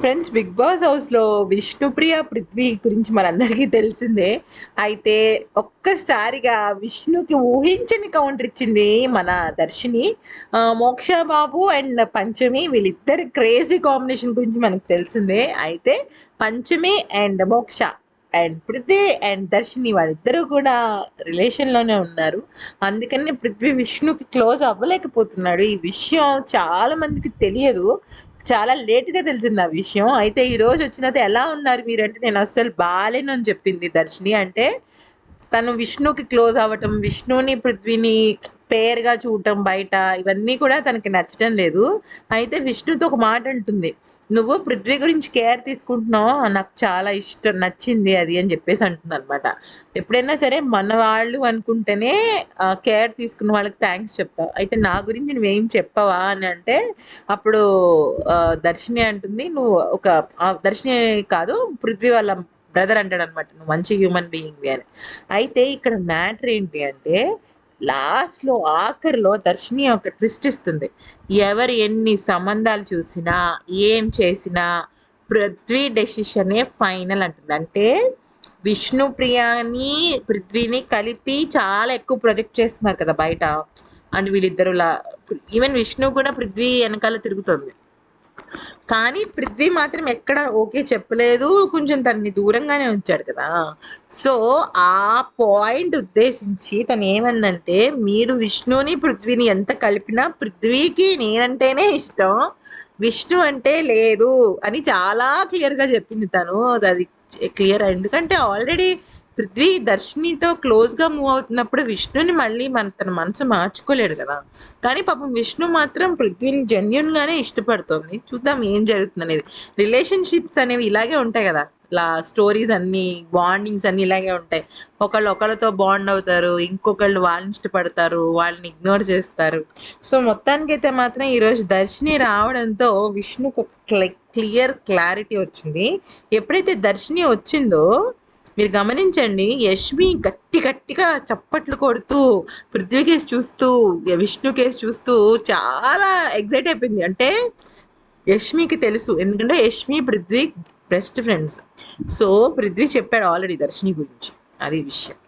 Friends big boss హౌస్లో విష్ణుప్రియ పృథ్వీ గురించి మనందరికీ తెలిసిందే. అయితే ఒక్కసారిగా విష్ణుకి ఊహించని కౌంటర్ ఇచ్చింది మన దర్శిని. మోక్ష బాబు అండ్ పంచమి వీళ్ళిద్దరి క్రేజీ కాంబినేషన్ గురించి మనకు తెలిసిందే. అయితే Panchami and Moksha and Prithvi and Darshini వాళ్ళిద్దరూ కూడా రిలేషన్లోనే ఉన్నారు. అందుకని పృథ్వీ విష్ణుకి క్లోజ్ అవ్వలేకపోతున్నాడు. ఈ విషయం చాలా మందికి తెలియదు. చాలా లేట్గా తెలిసింది ఆ విషయం. అయితే ఈ రోజు ఎలా ఉన్నారు మీరంటే నేను అస్సలు బాగాలేనని చెప్పింది దర్శిని. అంటే తను విష్ణుకి క్లోజ్ అవ్వటం విష్ణుని పృథ్వీని పేరుగా చూడటం బయట ఇవన్నీ కూడా తనకి నచ్చటం లేదు. అయితే విష్ణుతో ఒక మాట అంటుంది. నువ్వు పృథ్వీ గురించి కేర్ తీసుకుంటున్నావు? నాకు చాలా ఇష్టం నచ్చింది అది అని చెప్పేసి అంటుంది అనమాట ఎప్పుడైనా సరే మన వాళ్ళు అనుకుంటేనే కేర్ తీసుకున్న వాళ్ళకి థ్యాంక్స్ చెప్తావు. అయితే నా గురించి నువ్వేం చెప్పవా అని అంటే అప్పుడు ఆ, దర్శిని అంటుంది. నువ్వు ఒక దర్శిని కాదు పృథ్వీ వాళ్ళ బ్రదర్ అంటాడు అనమాట నువ్వు మంచి హ్యూమన్ బీయింగ్ అని. అయితే ఇక్కడ మ్యాటర్ ఏంటి అంటే లాస్ట్లో ఆఖరిలో దర్శిని ఒక ట్విస్ట్ ఇస్తుంది. ఎవరు ఎన్ని సంబంధాలు చూసినా ఏం చేసినా పృథ్వీ డెసిషనే ఫైనల్ అంటుంది. అంటే విష్ణు ప్రియాని పృథ్వీని కలిపి చాలా ఎక్కువ ప్రొజెక్ట్ చేస్తున్నారు కదా బయట. అండ్ వీళ్ళిద్దరు ఈవెన్ విష్ణు కూడా పృథ్వీ వెనకాల తిరుగుతుంది. కానీ పృథ్వీ మాత్రం ఎక్కడ ఓకే చెప్పలేదు. కొంచెం తనని దూరంగానే ఉంచాడు కదా. సో ఆ పాయింట్ ఉద్దేశించి తను ఏమందంటే మీరు విష్ణుని పృథ్వీని ఎంత కలిపినా పృథ్వీకి నేనంటేనే ఇష్టం. విష్ణు అంటే లేదు అని చాలా క్లియర్గా చెప్పింది తను. అది క్లియర్ ఎందుకంటే ఆల్రెడీ పృథ్వీ దర్శినితో క్లోజ్గా మూవ్ అవుతున్నప్పుడు విష్ణుని మళ్ళీ మన తన మనసు మార్చుకోలేడు కదా. కానీ పాపం విష్ణు మాత్రం పృథ్వీని జెన్యున్ గానే ఇష్టపడుతుంది. చూద్దాం ఏం జరుగుతుంది అనేది. రిలేషన్షిప్స్ అనేవి ఇలాగే ఉంటాయి కదా. ఇలా స్టోరీస్ అన్ని బాండింగ్స్ అన్ని ఇలాగే ఉంటాయి. ఒకళ్ళు ఒకళ్ళతో బాండ్ అవుతారు ఇంకొకళ్ళు వాళ్ళని ఇష్టపడతారు వాళ్ళని ఇగ్నోర్ చేస్తారు. సో మొత్తానికైతే మాత్రం ఈరోజు దర్శిని రావడంతో విష్ణుకు ఒక క్లియర్ క్లారిటీ వచ్చింది. ఎప్పుడైతే దర్శిని వచ్చిందో మీరు గమనించండి యష్మి గట్టి గట్టిగా చప్పట్లు కొడుతూ పృథ్వీ కేసు చూస్తూ విష్ణు కేసు చూస్తూ చాలా ఎగ్జైట్ అయిపోయింది. అంటే యష్మికి తెలుసు. ఎందుకంటే Yashmi Prithvi best friends so Prithvi చెప్పాడు ఆల్రెడీ దర్శిని గురించి. అది విషయం.